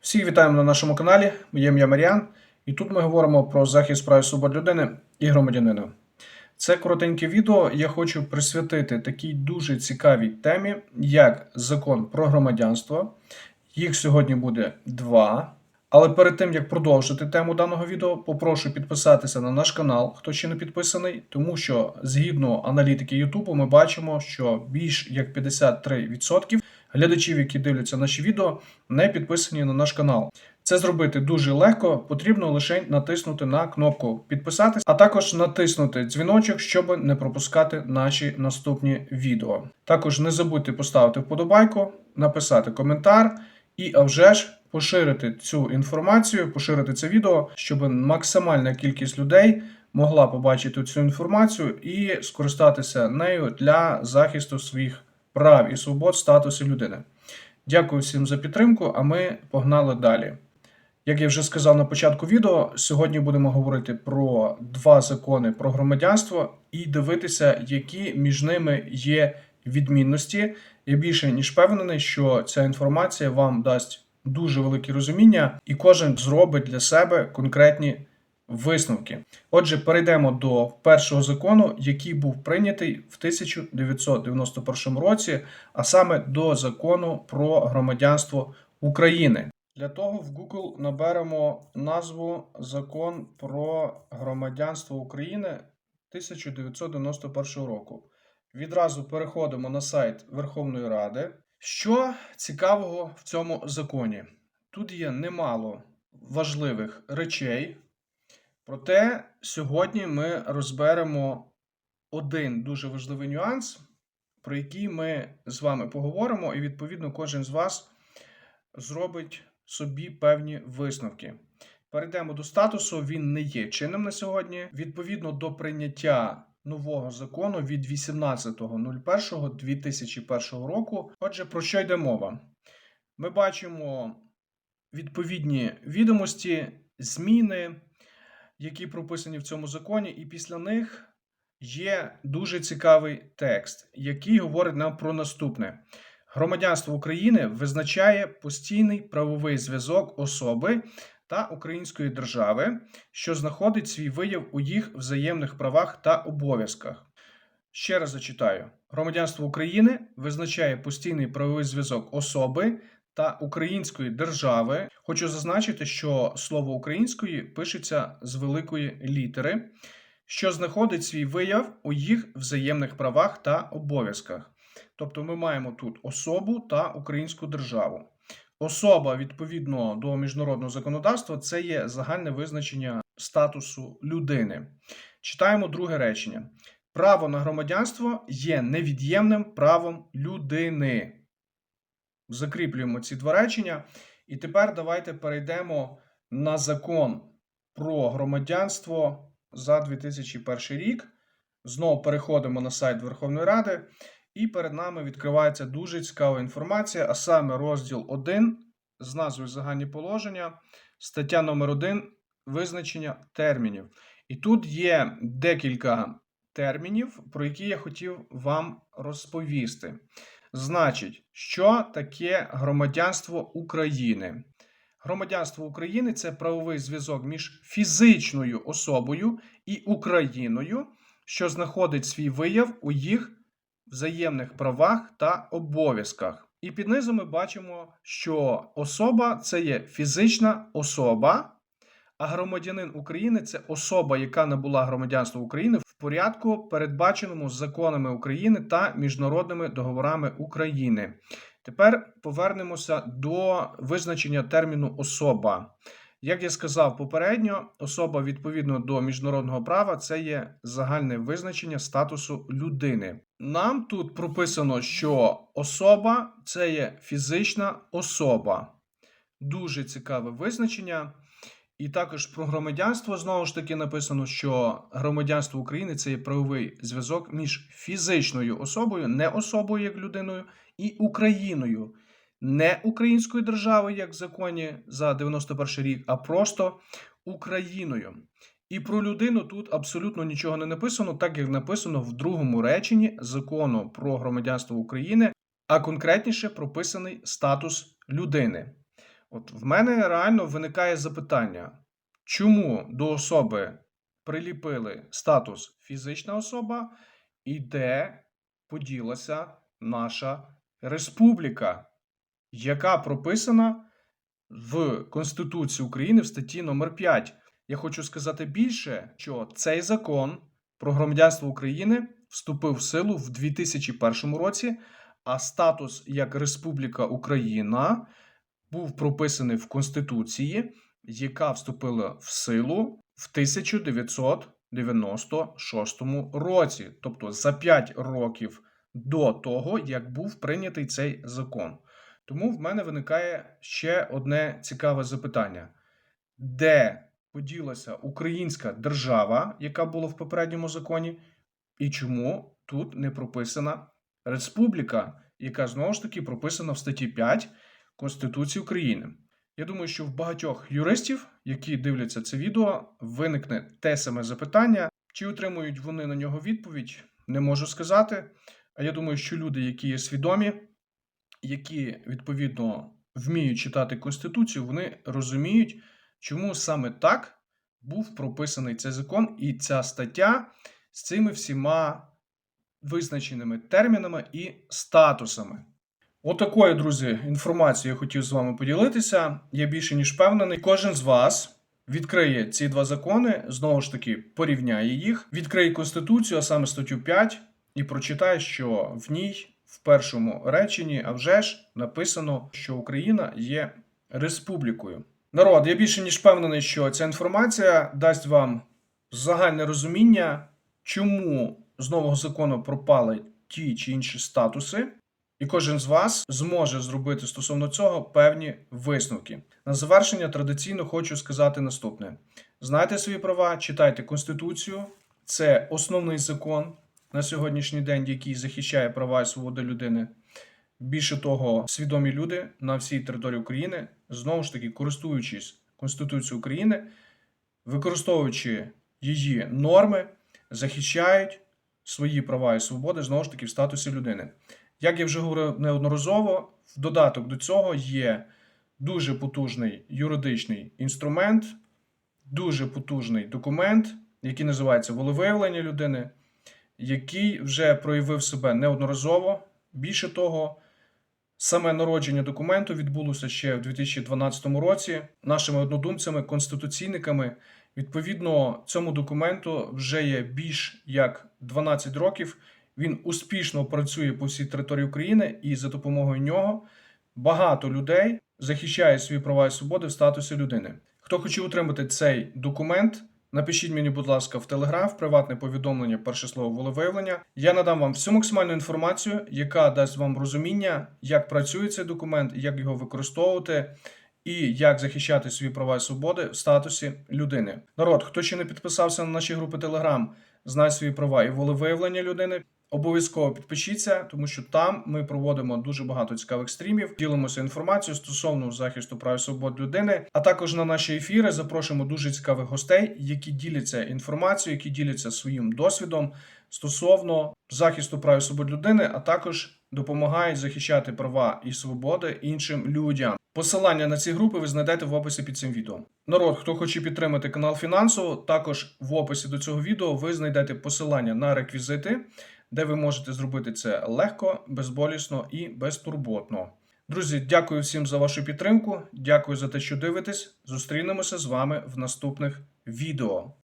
Всіх вітаємо на нашому каналі. Моє ім'я Маріан, і тут ми говоримо про захист прав і свобод людини і громадянина. Це коротеньке відео я хочу присвятити такій дуже цікавій темі, як закон про громадянство. Їх сьогодні буде два. Але перед тим як продовжити тему даного відео, попрошу підписатися на наш канал, хто ще не підписаний, тому що згідно аналітики Ютубу, ми бачимо, що більш як 53% глядачів, які дивляться наші відео, не підписані на наш канал. Це зробити дуже легко, потрібно лише натиснути на кнопку підписатись, а також натиснути дзвіночок, щоб не пропускати наші наступні відео. Також не забудьте поставити вподобайку, написати коментар і, а вже ж, поширити цю інформацію, поширити це відео, щоб максимальна кількість людей могла побачити цю інформацію і скористатися нею для захисту своїх прав і свобод статусу людини. Дякую всім за підтримку, а ми погнали далі. Як я вже сказав на початку відео, сьогодні будемо говорити про два закони про громадянство і дивитися, які між ними є відмінності. Я більше ніж впевнений, що ця інформація вам дасть дуже велике розуміння, і кожен зробить для себе конкретні висновки. Отже, перейдемо до першого закону, який був прийнятий в 1991 році, а саме до закону про громадянство України. Для того в Google наберемо назву Закон про громадянство України 1991 року. Відразу переходимо на сайт Верховної Ради. Що цікавого в цьому законі? Тут є немало важливих речей. Проте сьогодні ми розберемо один дуже важливий нюанс, про який ми з вами поговоримо, і відповідно кожен з вас зробить собі певні висновки. Перейдемо до статусу. Він не є чинним на сьогодні. Відповідно до прийняття нового закону від 18.01.2001 року. Отже, про що йде мова? Ми бачимо відповідні відомості, зміни, які прописані в цьому законі, і після них є дуже цікавий текст, який говорить нам про наступне. Громадянство України визначає постійний правовий зв'язок особи та української держави, що знаходить свій вияв у їх взаємних правах та обов'язках. Ще раз зачитаю: громадянство України визначає постійний правовий зв'язок особи та української держави. Хочу зазначити, що слово української пишеться з великої літери, що знаходить свій вияв у їх взаємних правах та обов'язках. Тобто ми маємо тут особу та українську державу. Особа відповідно до міжнародного законодавства це є загальне визначення статусу людини. Читаємо друге речення: право на громадянство є невід'ємним правом людини. Закріплюємо ці два речення. І тепер давайте перейдемо на закон про громадянство за 2001 рік. Знову переходимо на сайт Верховної Ради. І перед нами відкривається дуже цікава інформація, а саме розділ 1 з назвою Загальні положення, стаття номер 1 визначення термінів. І тут є декілька термінів, про які я хотів вам розповісти. Значить, що таке громадянство України? Громадянство України це правовий зв'язок між фізичною особою і Україною, що знаходить свій вияв у їх взаємних правах та обов'язках. І під низом ми бачимо, що особа це є фізична особа, а громадянин України це особа, яка набула громадянство України в порядку, передбаченому законами України та міжнародними договорами України. Тепер повернемося до визначення терміну особа. Як я сказав попередньо, особа відповідно до міжнародного права це є загальне визначення статусу людини. Нам тут прописано, що особа це є фізична особа. Дуже цікаве визначення. І також про громадянство знову ж таки написано, що громадянство України це є правовий зв'язок між фізичною особою, не особою як людиною, і Україною не українською державою, як в законі за 91 рік, а просто Україною. І про людину тут абсолютно нічого не написано, так як написано в другому реченні закону про громадянство України, а конкретніше прописаний статус людини. От в мене реально виникає запитання, чому до особи приліпили статус фізична особа і де поділася наша республіка, яка прописана в Конституції України в статті номер 5. Я хочу сказати більше, що цей закон про громадянство України вступив в силу в 2001 році, а статус як Республіка Україна був прописаний в Конституції, яка вступила в силу в 1996 році, тобто за 5 років до того, як був прийнятий цей закон. Тому в мене виникає ще одне цікаве запитання: де поділася українська держава, яка була в попередньому законі, і чому тут не прописана республіка, яка знову ж таки прописана в статті 5 Конституції України? Я думаю, що в багатьох юристів, які дивляться це відео, виникне те саме запитання, чи отримують вони на нього відповідь, не можу сказати. А я думаю, що люди, які є свідомі, які відповідно вміють читати Конституцію, вони розуміють, чому саме так був прописаний цей закон і ця стаття з цими всіма визначеними термінами і статусами. Отакою, друзі, інформацією я хотів з вами поділитися. Я більше ніж впевнений, кожен з вас. Відкриє ці два закони, знову ж таки порівняє їх, відкриє Конституцію, а саме статтю 5, і прочитає, що в ній в першому реченні, а вже ж написано, що Україна є республікою. Народ, я більше ніж впевнений, що ця інформація дасть вам загальне розуміння, чому з нового закону пропали ті чи інші статуси, і кожен з вас зможе зробити стосовно цього певні висновки. На завершення традиційно хочу сказати наступне: знайте свої права, читайте Конституцію, це основний закон на сьогоднішній день, який захищає права і свободи людини. Більше того, свідомі люди на всій території України, знову ж таки, користуючись Конституцією України, використовуючи її норми, захищають свої права і свободи знову ж таки в статусі людини. Як я вже говорив неодноразово, в додаток до цього є дуже потужний юридичний інструмент, дуже потужний документ, який називається волевиявлення людини, який вже проявив себе неодноразово. Більше того, саме народження документу відбулося ще в 2012 році нашими однодумцями, конституційниками. Відповідно, цьому документу вже є більш як 12 років. Він успішно працює по всій території України, і за допомогою нього багато людей захищає свої права і свободи в статусі людини. Хто хоче отримати цей документ, напишіть мені, будь ласка, в Телеграм, приватне повідомлення, перше слово волевиявлення. Я надам вам всю максимальну інформацію, яка дасть вам розуміння, як працює цей документ, як його використовувати. І як захищати свої права і свободи в статусі людини. Народ, хто ще не підписався на наші групи Telegram, знає свої права і волевиявлення людини. Обов'язково підпишіться, тому що там ми проводимо дуже багато цікавих стрімів, ділимося інформацією стосовно захисту прав і свобод людини. А також на наші ефіри запрошуємо дуже цікавих гостей, які діляться інформацією, які діляться своїм досвідом стосовно захисту прав і свобод людини, а також допомагають захищати права і свободи іншим людям. Посилання на ці групи ви знайдете в описі під цим відео. Народ, хто хоче підтримати канал фінансово, також в описі до цього відео ви знайдете посилання на реквізити, де ви можете зробити це легко, безболісно і безтурботно. Друзі, дякую всім за вашу підтримку. Дякую за те, що дивитесь. Зустрінемося з вами в наступних відео.